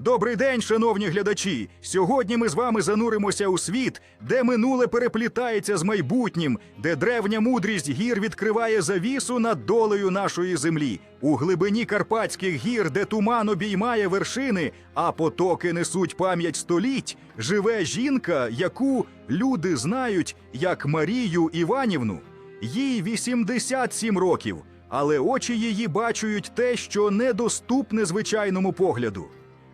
Добрий день, шановні глядачі! Сьогодні ми з вами зануримося у світ, де минуле переплітається з майбутнім, де древня мудрість гір відкриває завісу над долею нашої землі. У глибині Карпатських гір, де туман обіймає вершини, а потоки несуть пам'ять століть, живе жінка, яку люди знають як Марію Іванівну. Їй 87 років, але очі її бачують те, що недоступне звичайному погляду.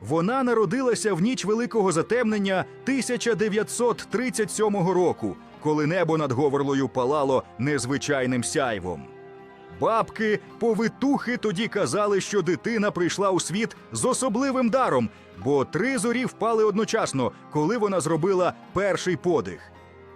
Вона народилася в ніч великого затемнення 1937 року, коли небо над Говерлою палало незвичайним сяйвом. Бабки, повитухи тоді казали, що дитина прийшла у світ з особливим даром, бо три зорі впали одночасно, коли вона зробила перший подих.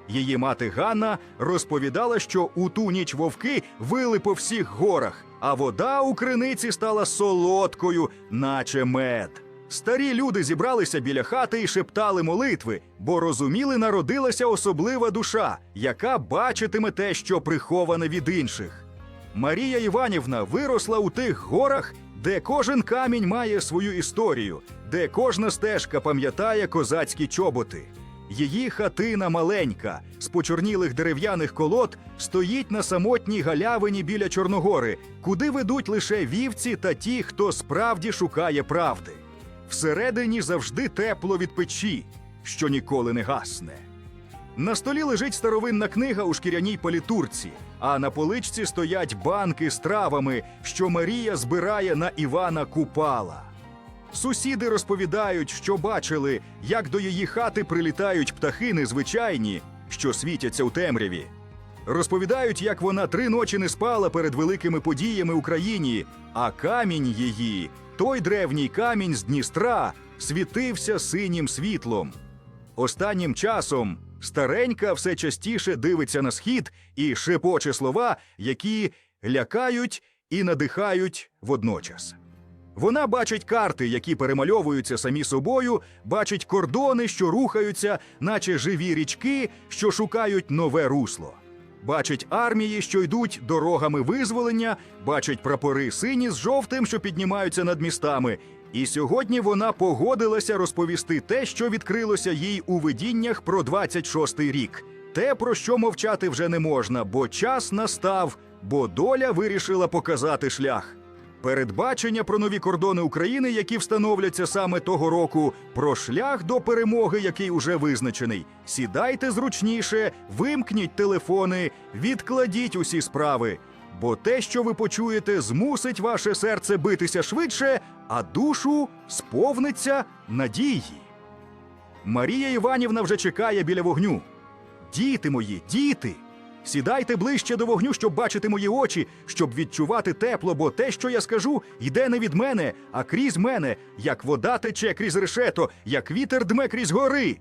Її мати Ганна розповідала, що у ту ніч вовки вили по всіх горах, а вода у криниці стала солодкою, наче мед. Старі люди зібралися біля хати і шептали молитви, бо розуміли, народилася особлива душа, яка бачитиме те, що приховане від інших. Марія Іванівна виросла у тих горах, де кожен камінь має свою історію, де кожна стежка пам'ятає козацькі чоботи. Її хатина маленька, з почорнілих дерев'яних колод, стоїть на самотній галявині біля Чорногори, куди ведуть лише вівці та ті, хто справді шукає правди. Всередині завжди тепло від печі, що ніколи не гасне. На столі лежить старовинна книга у шкіряній палітурці, а на поличці стоять банки з травами, що Марія збирає на Івана Купала. Сусіди розповідають, що бачили, як до її хати прилітають птахи незвичайні, що світяться у темряві. Розповідають, як вона три ночі не спала перед великими подіями Україні, а камінь її, той древній камінь з Дністра, світився синім світлом. Останнім часом старенька все частіше дивиться на схід і шепоче слова, які лякають і надихають водночас. Вона бачить карти, які перемальовуються самі собою, бачить кордони, що рухаються, наче живі річки, що шукають нове русло. Бачить армії, що йдуть дорогами визволення, бачить прапори сині з жовтим, що піднімаються над містами. І сьогодні вона погодилася розповісти те, що відкрилося їй у видіннях про 26-й рік. Те, про що мовчати вже не можна, бо час настав, бо доля вирішила показати шлях. Передбачення про нові кордони України, які встановляться саме того року, про шлях до перемоги, який уже визначений. Сідайте зручніше, вимкніть телефони, відкладіть усі справи. Бо те, що ви почуєте, змусить ваше серце битися швидше, а душу сповниться надії. Марія Іванівна вже чекає біля вогню. Діти мої, діти! Сідайте ближче до вогню, щоб бачити мої очі, щоб відчувати тепло, бо те, що я скажу, йде не від мене, а крізь мене, як вода тече крізь решето, як вітер дме крізь гори.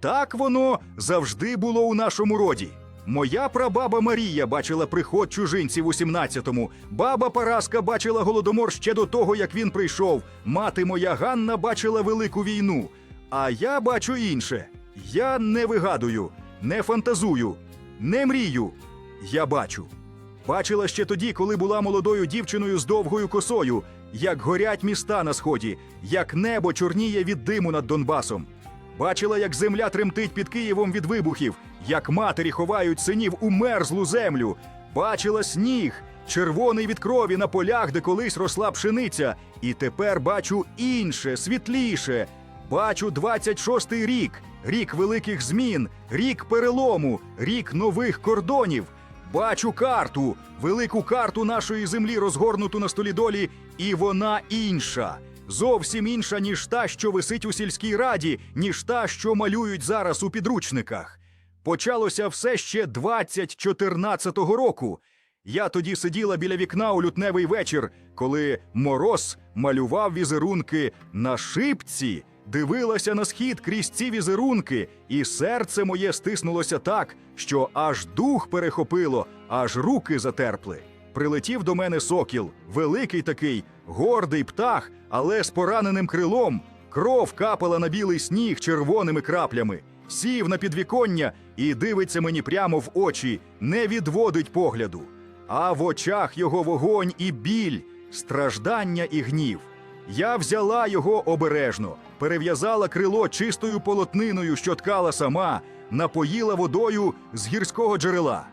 Так воно завжди було у нашому роді. Моя прабаба Марія бачила приход чужинців у 17-му. Баба Параска бачила голодомор ще до того, як він прийшов. Мати моя Ганна бачила велику війну. А я бачу інше. Я не вигадую, не фантазую, не мрію. Я бачу. Бачила ще тоді, коли була молодою дівчиною з довгою косою, як горять міста на сході, як небо чорніє від диму над Донбасом. Бачила, як земля тремтить під Києвом від вибухів, як матері ховають синів у мерзлу землю. Бачила сніг, червоний від крові на полях, де колись росла пшениця. І тепер бачу інше, світліше. Бачу 26-й рік, рік великих змін, рік перелому, рік нових кордонів. Бачу карту, велику карту нашої землі, розгорнуту на столі долі, і вона інша. Зовсім інша, ніж та, що висить у сільській раді, ніж та, що малюють зараз у підручниках. Почалося все ще 2014 року. Я тоді сиділа біля вікна у лютневий вечір, коли мороз малював візерунки на шипці, дивилася на схід крізь ці візерунки, і серце моє стиснулося так, що аж дух перехопило, аж руки затерпли. Прилетів до мене сокіл, великий такий, гордий птах, але з пораненим крилом. Кров капала на білий сніг червоними краплями. Сів на підвіконня і дивиться мені прямо в очі, не відводить погляду. А в очах його вогонь і біль, страждання і гнів. Я взяла його обережно, перев'язала крило чистою полотниною, що ткала сама, напоїла водою з гірського джерела.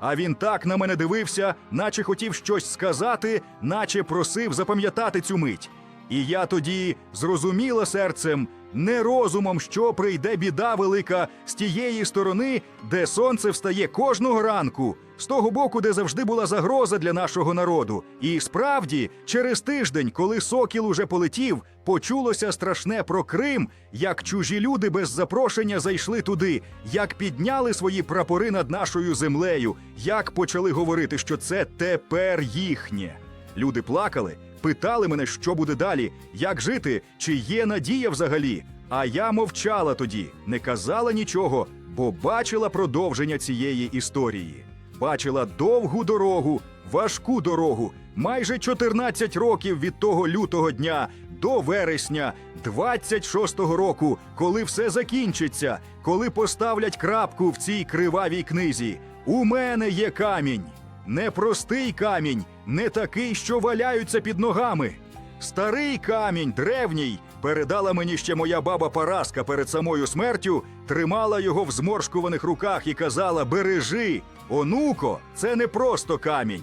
А він так на мене дивився, наче хотів щось сказати, наче просив запам'ятати цю мить. І я тоді зрозуміла серцем, не розумом, що прийде біда велика з тієї сторони, де сонце встає кожного ранку, з того боку, де завжди була загроза для нашого народу. І справді, через тиждень, коли сокіл уже полетів, почулося страшне про Крим, як чужі люди без запрошення зайшли туди, як підняли свої прапори над нашою землею, як почали говорити, що це тепер їхнє. Люди плакали, питали мене, що буде далі, як жити, чи є надія взагалі. А я мовчала тоді, не казала нічого, бо бачила продовження цієї історії. Бачила довгу дорогу, важку дорогу, майже 14 років від того лютого дня до вересня 26-го року, коли все закінчиться, коли поставлять крапку в цій кривавій книзі. У мене є камінь. Непростий камінь, не такий, що валяються під ногами. Старий камінь, древній, передала мені ще моя баба Параска перед самою смертю, тримала його в зморшкуваних руках і казала: Бережи, онуко, це не просто камінь.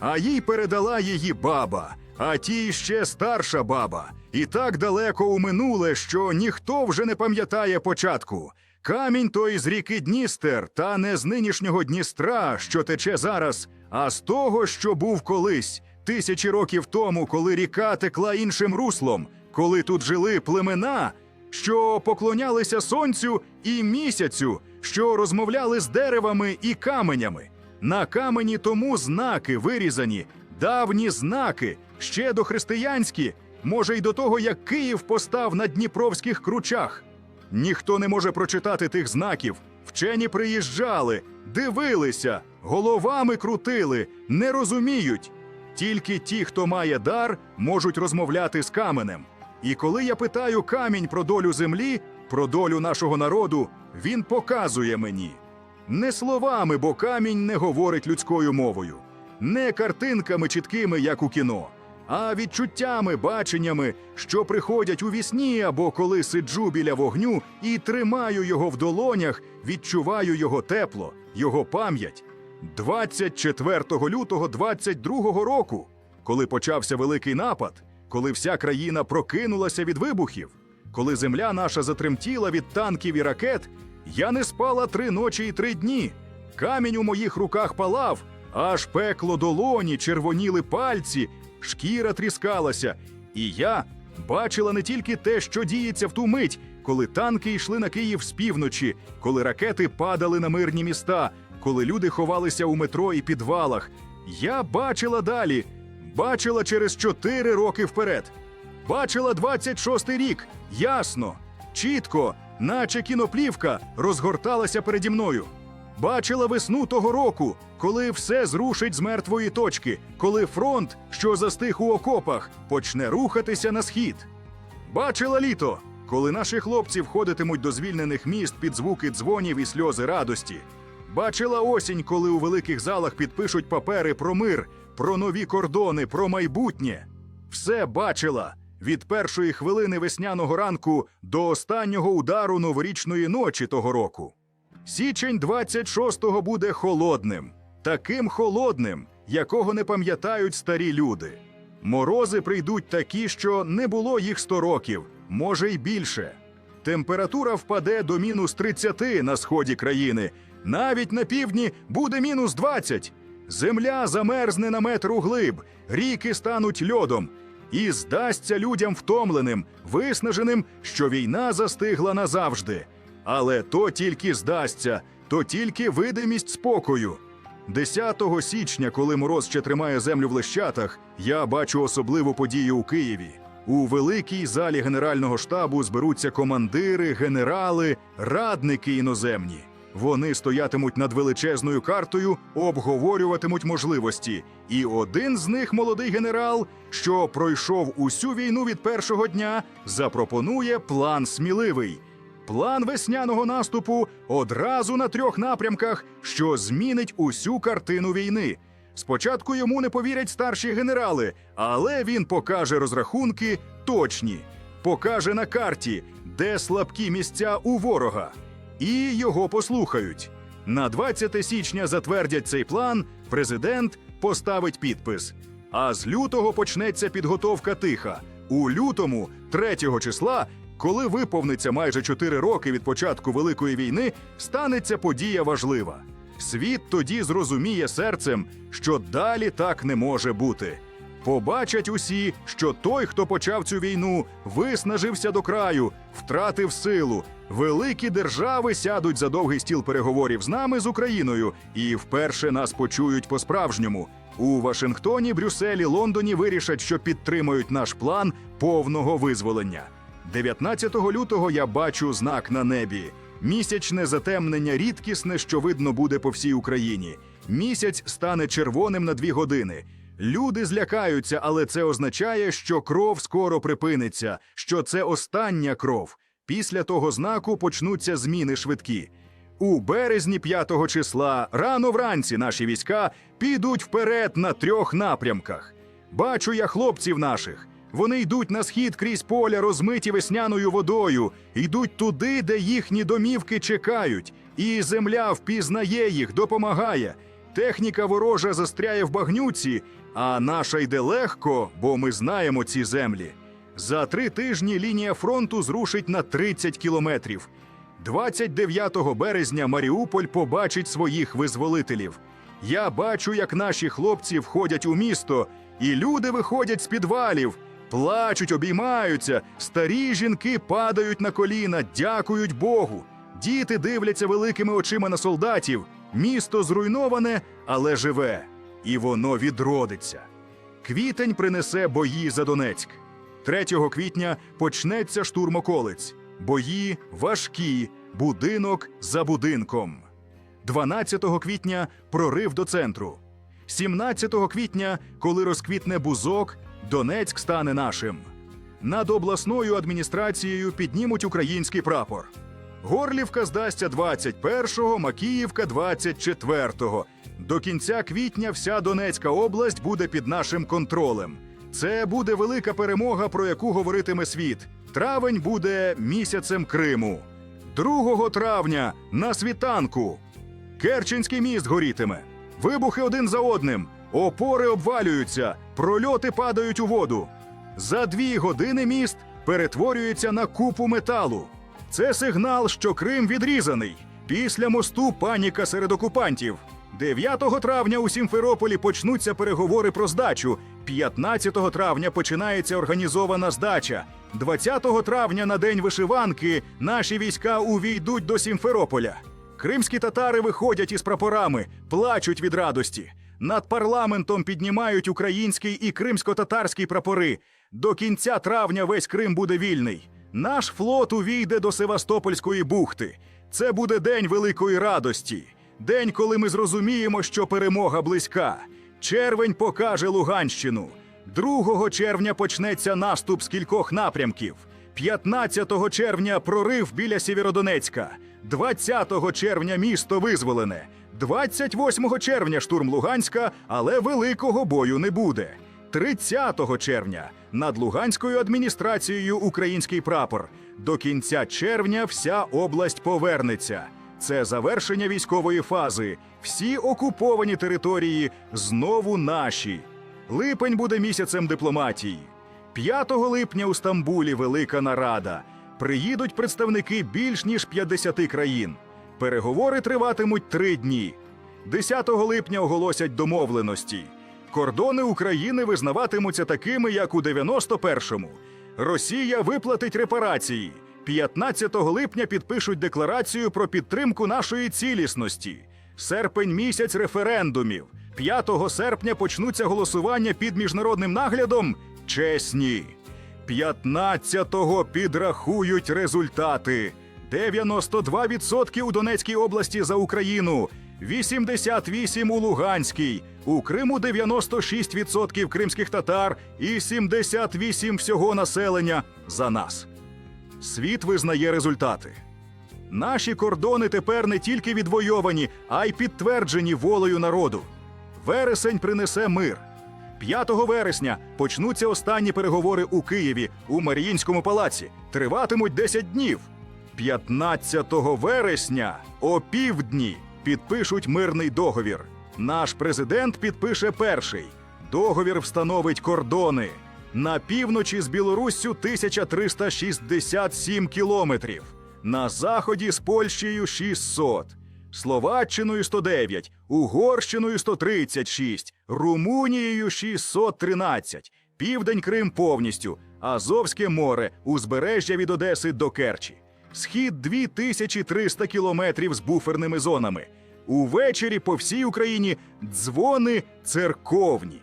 А їй передала її баба, а тій ще старша баба. І так далеко у минуле, що ніхто вже не пам'ятає початку. Камінь той з ріки Дністер, та не з нинішнього Дністра, що тече зараз, а з того, що був колись, тисячі років тому, коли ріка текла іншим руслом, коли тут жили племена, що поклонялися сонцю і місяцю, що розмовляли з деревами і каменями. На камені тому знаки вирізані, давні знаки, ще дохристиянські, може, й до того, як Київ постав на дніпровських кручах. Ніхто не може прочитати тих знаків. Вчені приїжджали, дивилися, головами крутили, не розуміють. Тільки ті, хто має дар, можуть розмовляти з каменем. І коли я питаю камінь про долю землі, про долю нашого народу, він показує мені. Не словами, бо камінь не говорить людською мовою, не картинками чіткими, як у кіно, а відчуттями, баченнями, що приходять у вісні або коли сиджу біля вогню і тримаю його в долонях, відчуваю його тепло, його пам'ять. 24 лютого 22 року, коли почався великий напад, коли вся країна прокинулася від вибухів, коли земля наша затремтіла від танків і ракет, я не спала три ночі і три дні. Камінь у моїх руках палав, аж пекло долоні, червоніли пальці, шкіра тріскалася. І я бачила не тільки те, що діється в ту мить, коли танки йшли на Київ з півночі, коли ракети падали на мирні міста, коли люди ховалися у метро і підвалах. Я бачила далі, бачила через чотири роки вперед. Бачила 26-й рік, ясно, чітко, наче кіноплівка, розгорталася переді мною. Бачила весну того року, коли все зрушить з мертвої точки, коли фронт, що застиг у окопах, почне рухатися на схід. Бачила літо, коли наші хлопці входитимуть до звільнених міст під звуки дзвонів і сльози радості. Бачила осінь, коли у великих залах підпишуть папери про мир, про нові кордони, про майбутнє. Все бачила від першої хвилини весняного ранку до останнього удару новорічної ночі того року. Січень 26-го буде холодним, таким холодним, якого не пам'ятають старі люди. Морози прийдуть такі, що не було їх 100 років, може й більше. Температура впаде до мінус 30 на сході країни, навіть на півдні буде мінус 20. Земля замерзне на метр углиб, ріки стануть льодом, і здасться людям втомленим, виснаженим, що війна застигла назавжди. Але то тільки здасться, то тільки видимість спокою. 10 січня, коли мороз ще тримає землю в лещатах, я бачу особливу подію у Києві. У великій залі Генерального штабу зберуться командири, генерали, радники іноземні. Вони стоятимуть над величезною картою, обговорюватимуть можливості. І один з них, молодий генерал, що пройшов усю війну від першого дня, запропонує план сміливий. План весняного наступу одразу на трьох напрямках, що змінить усю картину війни. Спочатку йому не повірять старші генерали, але він покаже розрахунки точні, покаже на карті, де слабкі місця у ворога, і його послухають. На 20 січня затвердять цей план. Президент поставить підпис. А з лютого почнеться підготовка тиха. У лютому, 3 числа, коли виповниться майже 4 роки від початку Великої війни, станеться подія важлива. Світ тоді зрозуміє серцем, що далі так не може бути. Побачать усі, що той, хто почав цю війну, виснажився до краю, втратив силу. Великі держави сядуть за довгий стіл переговорів з нами з Україною і вперше нас почують по-справжньому. У Вашингтоні, Брюсселі, Лондоні вирішать, що підтримують наш план повного визволення. 19 лютого я бачу знак на небі. Місячне затемнення рідкісне, що видно буде по всій Україні. Місяць стане червоним на дві години. Люди злякаються, але це означає, що кров скоро припиниться, що це остання кров. Після того знаку почнуться зміни швидкі. У березні 5 числа рано вранці наші війська підуть вперед на трьох напрямках. Бачу я хлопців наших. Вони йдуть на схід крізь поля, розмиті весняною водою, йдуть туди, де їхні домівки чекають, і земля впізнає їх, допомагає. Техніка ворожа застряє в багнюці, а наша йде легко, бо ми знаємо ці землі. За три тижні лінія фронту зрушить на 30 кілометрів. 29 березня Маріуполь побачить своїх визволителів. Я бачу, як наші хлопці входять у місто, і люди виходять з підвалів, плачуть, обіймаються, старі жінки падають на коліна, дякують Богу. Діти дивляться великими очима на солдатів. Місто зруйноване, але живе, і воно відродиться. Квітень принесе бої за Донецьк. 3 квітня почнеться штурм околиць. Бої важкі, будинок за будинком. 12 квітня прорив до центру. 17 квітня, коли розквітне бузок, Донецьк стане нашим. Над обласною адміністрацією піднімуть український прапор. Горлівка здасться 21-го, Макіївка 24-го. До кінця квітня вся Донецька область буде під нашим контролем. Це буде велика перемога, про яку говоритиме світ. Травень буде місяцем Криму. 2 травня на світанку. Керченський міст горітиме. Вибухи один за одним. Опори обвалюються, прольоти падають у воду. За дві години міст перетворюється на купу металу. Це сигнал, що Крим відрізаний. Після мосту паніка серед окупантів. 9 травня у Сімферополі почнуться переговори про здачу. 15 травня починається організована здача. 20 травня на день вишиванки наші війська увійдуть до Сімферополя. Кримські татари виходять із прапорами, плачуть від радості. Над парламентом піднімають український і кримсько-татарський прапори. До кінця травня весь Крим буде вільний. Наш флот увійде до Севастопольської бухти. Це буде день великої радості. День, коли ми зрозуміємо, що перемога близька. Червень покаже Луганщину. 2 червня почнеться наступ з кількох напрямків. 15 червня прорив біля Сєвєродонецька. 20 червня місто визволене. 28 червня штурм Луганська, але великого бою не буде. 30 червня над Луганською адміністрацією український прапор. До кінця червня вся область повернеться. Це завершення військової фази. Всі окуповані території знову наші. Липень буде місяцем дипломатії. 5 липня у Стамбулі велика нарада. Приїдуть представники більш ніж 50 країн. Переговори триватимуть три дні. 10 липня оголосять домовленості. Кордони України визнаватимуться такими, як у 91-му. Росія виплатить репарації. 15 липня підпишуть декларацію про підтримку нашої цілісності. Серпень місяць референдумів. 5 серпня почнуться голосування під міжнародним наглядом. Чесні. 15-го підрахують результати. 92% у Донецькій області за Україну, 88 у Луганській, у Криму 96% кримських татар і 78 всього населення за нас. Світ визнає результати. Наші кордони тепер не тільки відвойовані, а й підтверджені волею народу. Вересень принесе мир. 5 вересня почнуться останні переговори у Києві у Маріїнському палаці. Триватимуть 10 днів. 15 вересня о півдні підпишуть мирний договір. Наш президент підпише перший. Договір встановить кордони. На півночі з Білоруссю 1367 кілометрів. На заході з Польщею 600. Словаччиною 109, Угорщиною 136, Румунією 613, Південь Крим повністю, Азовське море, узбережжя від Одеси до Керчі. Схід 2300 кілометрів з буферними зонами. Увечері по всій Україні дзвони церковні.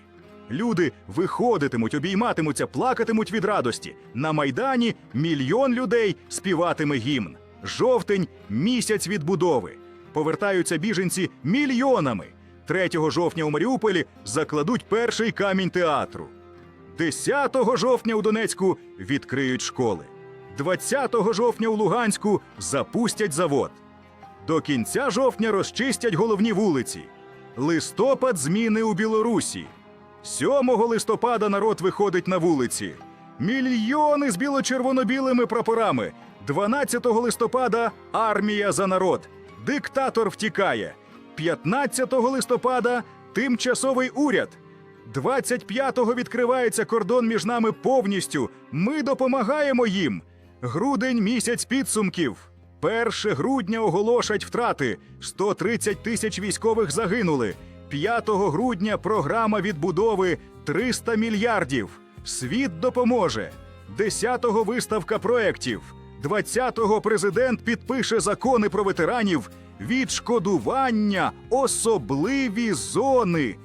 Люди виходитимуть, обійматимуться, плакатимуть від радості. На майдані мільйон людей співатиме гімн. Жовтень місяць відбудови. Повертаються біженці мільйонами. 3 жовтня у Маріуполі закладуть перший камінь театру. 10 жовтня у Донецьку відкриють школи. 20 жовтня у Луганську запустять завод. До кінця жовтня розчистять головні вулиці. Листопад зміни у Білорусі. 7 листопада народ виходить на вулиці. Мільйони з біло-червоно-білими прапорами. 12 листопада армія за народ. Диктатор втікає. 15 листопада тимчасовий уряд. 25-го відкривається кордон між нами повністю. Ми допомагаємо їм. Грудень місяць підсумків. 1 грудня оголошать втрати. 130 тисяч військових загинули. 5 грудня програма відбудови 300 мільярдів. Світ допоможе. 10-го виставка проєктів. 20-го президент підпише закони про ветеранів. Відшкодування особливі зони.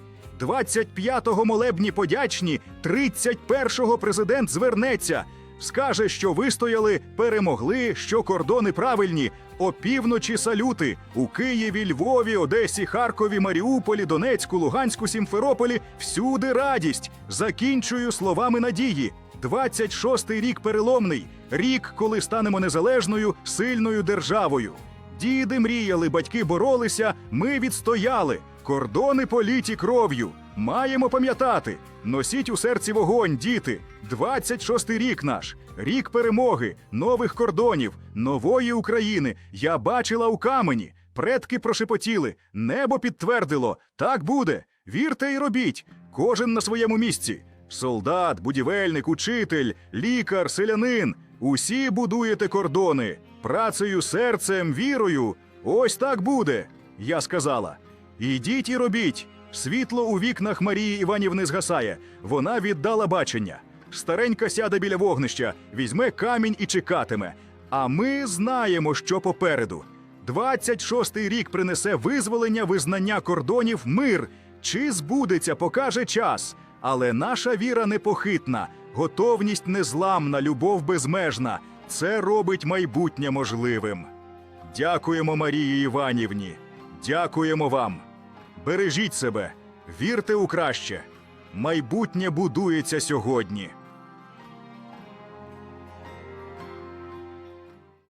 25-го молебні подячні, 31-го президент звернеться. Скаже, що вистояли, перемогли, що кордони правильні. Опівночі салюти у Києві, Львові, Одесі, Харкові, Маріуполі, Донецьку, Луганську, Сімферополі. Всюди радість. Закінчую словами надії. 26-й рік переломний, рік, коли станемо незалежною, сильною державою. Діди мріяли, батьки боролися, ми відстояли. Кордони політі кров'ю. Маємо пам'ятати. Носіть у серці вогонь, діти. 26-й рік наш, рік перемоги, нових кордонів, нової України. Я бачила у камені. Предки прошепотіли, небо підтвердило. Так буде. Вірте і робіть. Кожен на своєму місці. Солдат, будівельник, учитель, лікар, селянин. Усі будуєте кордони. Працею, серцем, вірою. Ось так буде. Я сказала. Ідіть і робіть. Світло у вікнах Марії Іванівни згасає. Вона віддала бачення. Старенька сяде біля вогнища, візьме камінь і чекатиме. А ми знаємо, що попереду. 26-й рік принесе визволення, визнання кордонів, мир. Чи збудеться, покаже час. Але наша віра непохитна, готовність незламна, любов безмежна. Це робить майбутнє можливим. Дякуємо Марії Іванівні. Дякуємо вам. Бережіть себе, вірте у краще. Майбутнє будується сьогодні.